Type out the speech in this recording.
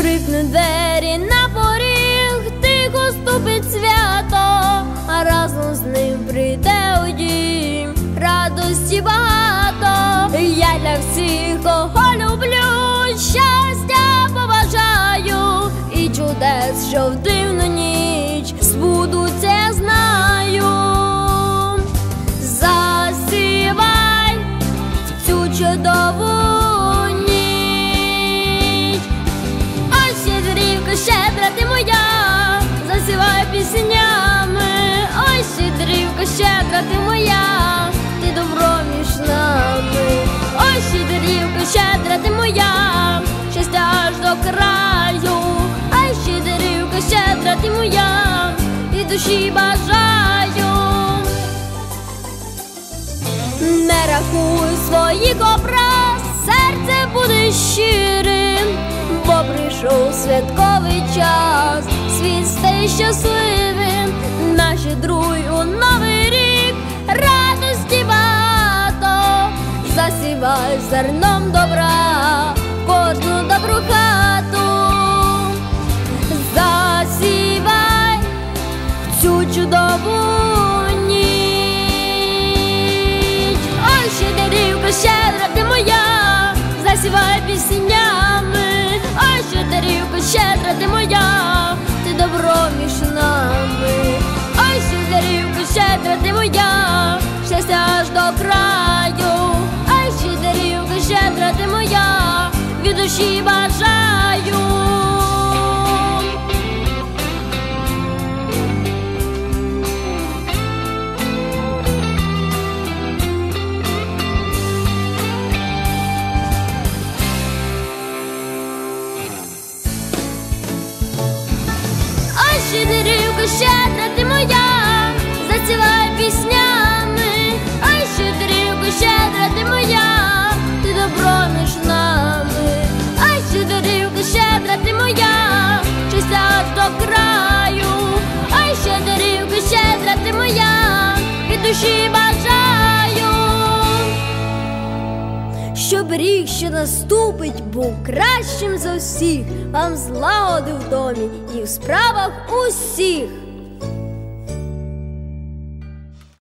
скрипне двері на поріг, тихо ступить свято, а разом з ним прийде у дім радості багато. Я для всіх, кого люблю, щастя побажаю і чудес, що в дивну піснями. Ой, щедрівка, щедра ти моя, ти добро між нами. Ой, щедрівка, щедра ти моя, щастя аж до краю. Ой, щедрівка, щедра ти моя, і душі бажаю. Не рахуй своїх образ, серце буде щирим, бо прийшов святковий час, світ стає щасливим, добра, кожну добру хату, засівай цю чудову щедра ти моя, від душі бажаю. Ой, щедрівка, щедра до краю. Ой, щедрівка, щедра ти моя, від душі бажаю. Щоб рік, що наступить, був кращим за всіх, вам злагоди в домі і в справах усіх.